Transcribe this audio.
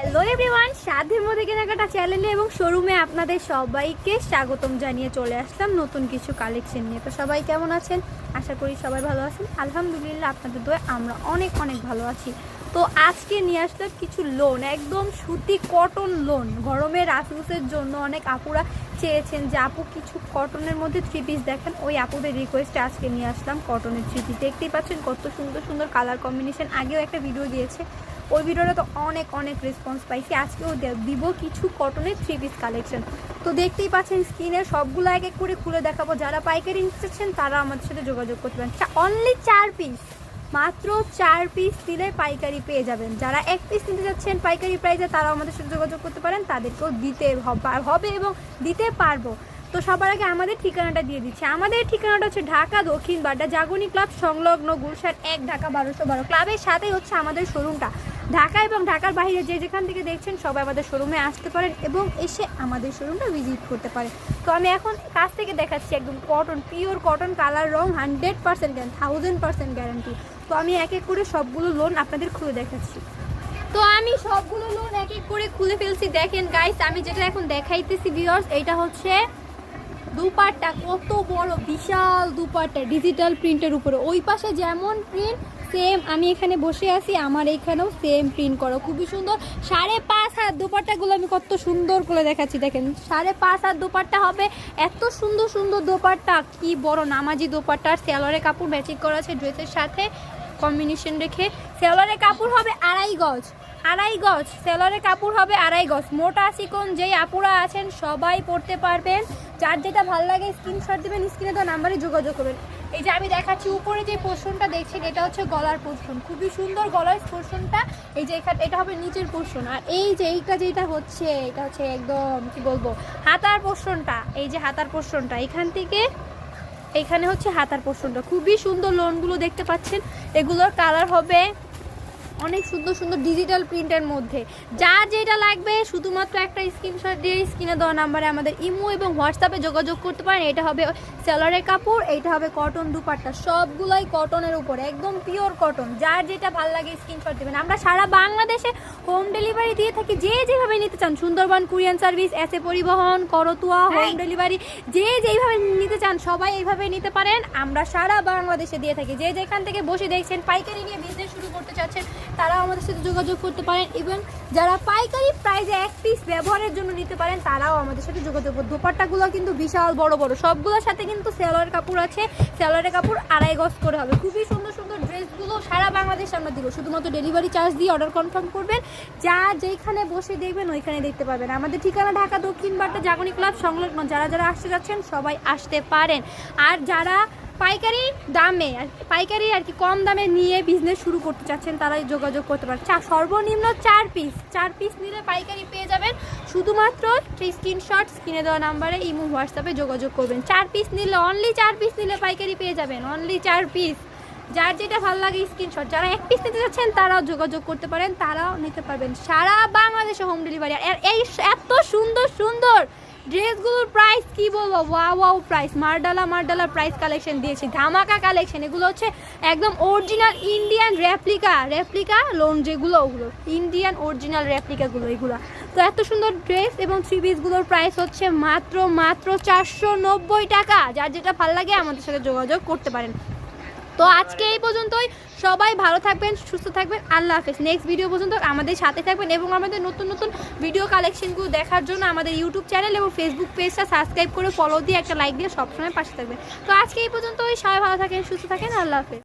Hello everyone সাধ্যের মধ্যে কেনাকাটা চ্যানেলে এবং শোরুমে আপনাদের সবাইকে স্বাগতম জানিয়ে চলে আসলাম নতুন কিছু কালেকশন নিয়ে। তো সবাই কেমন আছেন? আশা করি সবাই ভালো আছেন। আলহামদুলিল্লাহ আপনাদের দোয়ে আমরা অনেক অনেক ভালো আছি। তো আজকে নিয়ে আসলাম কিছু লোন একদম সুতি কটন লোন গরমের রাফিউসের জন্য অনেক আপুরা চেয়েছেন যে, আপু, কিছু কটনের মধ্যে থ্রি পিস দেখেন। ওই আপুদের রিকোয়েস্টে আজকে নিয়ে আসলাম কটনের থ্রি পিস দেখতেই পাচ্ছেন কত সুন্দর সুন্দর কালার কম্বিনেশন আগেও একটা ভিডিও দিয়েছে। ওই ভিডিওটা তো অনেক অনেক রেসপন্স পাইছি। আজকেও দিব কিছু কটনের থ্রি পিস কালেকশন তো দেখতেই পাচ্ছেন স্ক্রিনের সবগুলো এক এক করে খুলে দেখাবো। যারা পাইকারি নিতে তারা আমাদের সাথে যোগাযোগ করতে পারেন। অনলি চার পিস মাত্র চার পিস দিলে পাইকারি পেয়ে যাবেন। যারা এক পিস নিতে যাচ্ছেন পাইকারি প্রাইসে তারাও আমাদের সাথে যোগাযোগ করতে পারেন। তাদেরকেও দিতে হবে এবং দিতে পারব। তো সবার আগে আমাদের ঠিকানাটা দিয়ে দিচ্ছি। আমাদের ঠিকানাটা হচ্ছে ঢাকা দক্ষিণ বাড্ডা জাগনি ক্লাব, সংলগ্ন গুলশান এক, ঢাকা বারোশো বারো। ক্লাবের সাথেই হচ্ছে আমাদের শোরুমটা ঢাকা এবং ঢাকার বাইরে যে যেখান থেকে দেখছেন সবাই আমাদের শোরুমে আসতে পারেন এবং এসে আমাদের শোরুমটা ভিজিট করতে পারেন। তো আমি এখন কাছ থেকে দেখাচ্ছি একদম কটন পিওর কটন কালার রং hundred percent guarantee thousand percent guarantee তো আমি এক এক করে সবগুলো লোন আপনাদের খুলে দেখাচ্ছি। তো আমি সবগুলো লোন এক এক করে খুলে ফেলছি। দেখেন গাইস আমি যেটা এখন দেখাইতেছি ভিউয়ার্স এটা হচ্ছে দুপাট্টা। কত বড়, বিশাল দুপাট্টা। ডিজিটাল প্রিন্টের উপরে। ওই পাশে যেমন প্রিন্ট সেম আমি এখানে বসে আছি, আমার এইখানেও সেম প্রিন্ট করো। খুবই সুন্দর। সাড়ে পাঁচ হাত দোপাট্টাগুলো আমি কত সুন্দর করে দেখাচ্ছি, দেখেন। সাড়ে পাঁচ হাত দোপাট্টা হবে, এত সুন্দর সুন্দর দোপাট্টা, কি বড় নামাজি দোপাট্টা। আর কাপড় ম্যাচিং করা আছে ড্রেসের সাথে কম্বিনেশন রেখে। সেলরের কাপড় হবে আড়াই গজ আড়াই গজ। সেলরের কাপড় হবে আড়াই গজ। মোটা চিকন যেই আপুরা আছেন, সবাই পড়তে পারবেন। যার যেটা ভালো লাগে স্ক্রিনশট দেবেন স্ক্রিনে তো নাম্বারে যোগাযোগ করবেন। এই যে আমি দেখাচ্ছি, উপরে যে পোর্শনটা দেখছেন, এটা হচ্ছে গলার পোর্শন। খুবই সুন্দর গলার পোর্শনটা। এই যে এখানে এটা হবে নিচের পোর্শন। আর এই যে এইটা যেটা হচ্ছে, এটা হচ্ছে একদম, কি বলব, হাতার পোর্শনটা। এই যে হাতার পোর্শনটা। এখান থেকে এখানে হচ্ছে হাতার পোর্শনটা। খুবই সুন্দর লোনগুলো দেখতে পাচ্ছেন। এগুলোর কালার হবে অনেক সুন্দর সুন্দর ডিজিটাল প্রিন্টের মধ্যে। যার যেটা লাগবে শুধুমাত্র একটা স্ক্রিনশট দিয়ে স্ক্রিনে দেওয়া নাম্বারে আমাদের ইমো এবং হোয়াটসঅ্যাপে যোগাযোগ করতে পারেন। এটা হবে সেলারের কাপড় এইটা হবে কটন দুপাট্টা। সবগুলোই কটনের উপরে একদম পিওর কটন যার যেটা ভালো লাগে স্ক্রিনশট দেবেন। আমরা সারা বাংলাদেশে হোম ডেলিভারি দিয়ে থাকি। যে যেভাবে নিতে চান সুন্দরবন কুরিয়ান সার্ভিস এসে পরিবহন করতুয়া হোম ডেলিভারি যে যেইভাবে নিতে চান সবাই এইভাবে নিতে পারেন। আমরা সারা বাংলাদেশে দিয়ে থাকি। যে যেখান থেকে বসে দেখছেন পাইকারি নিয়ে বিজনেস করতে তারাও আমাদের সাথে যোগাযোগ করতে পারেন এবং যারা পাইকারি প্রাইজে এক পিস ব্যবহারের জন্য নিতে পারেন, তারাও আমাদের সাথে যোগাযোগ করতে দোপাট্টাগুলো কিন্তু বিশাল বড় বড়, সবগুলোর সাথে কিন্তু সেলোয়ার কাপড় আছে। সেলোয়ারের কাপড় আড়াই গজ করে হবে। খুবই সুন্দর সুন্দর ড্রেসগুলো সারা বাংলাদেশ আমরা দিব। শুধুমাত্র ডেলিভারি চার্জ দিয়ে অর্ডার কনফার্ম করবেন। যা যেইখানে বসে দেখবেন, ওইখানে দেখতে পাবেন। আমাদের ঠিকানা ঢাকা দক্ষিণ বাড্ডা জাগনি ক্লাব সংলগ্ন। যারা যারা আসতে যাচ্ছেন, সবাই আসতে পারেন। আর যারা পাইকারি দামে আর পাইকারি আর কি কম দামে নিয়ে বিজনেস শুরু করতে চাচ্ছেন তারাই যোগাযোগ করতে পারেন চা, সর্বনিম্ন চার পিস চার পিস নিলে পাইকারি পেয়ে যাবেন। শুধুমাত্র স্ক্রিনশট স্ক্রিনে দেওয়া নাম্বারে ইমো হোয়াটসঅ্যাপে যোগাযোগ করবেন। চার পিস নিলে অনলি চার পিস নিলে পাইকারি পেয়ে যাবেন। অনলি চার পিস যার যেটা ভালো লাগে স্ক্রিনশট যারা এক পিস নিতে চাচ্ছেন, তারাও যোগাযোগ করতে পারেন, তারাও নিতে পারবেন। সারা বাংলাদেশে হোম ডেলিভারি আর এই এত সুন্দর সুন্দর ড্রেসগুলোর প্রাইস কি বলব? ওয়া ওয়াও প্রাইস মারডালা মারডালা প্রাইস কালেকশন দিয়েছি। ধামাকা কালেকশন এগুলো হচ্ছে একদম অরিজিনাল ইন্ডিয়ান রেপ্লিকা রেপ্লিকা লোন যেগুলো, ওগুলো। ইন্ডিয়ান অরিজিনাল রেপ্লিকাগুলো এগুলো। তো এত সুন্দর ড্রেস এবং থ্রি পিসগুলোর প্রাইস হচ্ছে মাত্র মাত্র চারশো নব্বই টাকা। যার যেটা ভালো লাগে আমাদের সাথে যোগাযোগ করতে পারেন। তো আজকে এই পর্যন্তই। সবাই ভালো থাকবেন, সুস্থ থাকবেন। আল্লাহ হাফেজ। নেক্সট ভিডিও পর্যন্ত আমাদের সাথে থাকবেন এবং আমাদের নতুন নতুন ভিডিও কালেকশনগুলো দেখার জন্য আমাদের ইউটিউব চ্যানেল এবং ফেসবুক পেজটা সাবস্ক্রাইব করে ফলো দিয়ে একটা লাইক দিয়ে সবসময় পাশে থাকবেন। তো আজকে এই পর্যন্তই। সবাই ভালো থাকেন, সুস্থ থাকেন। আল্লাহ হাফেজ।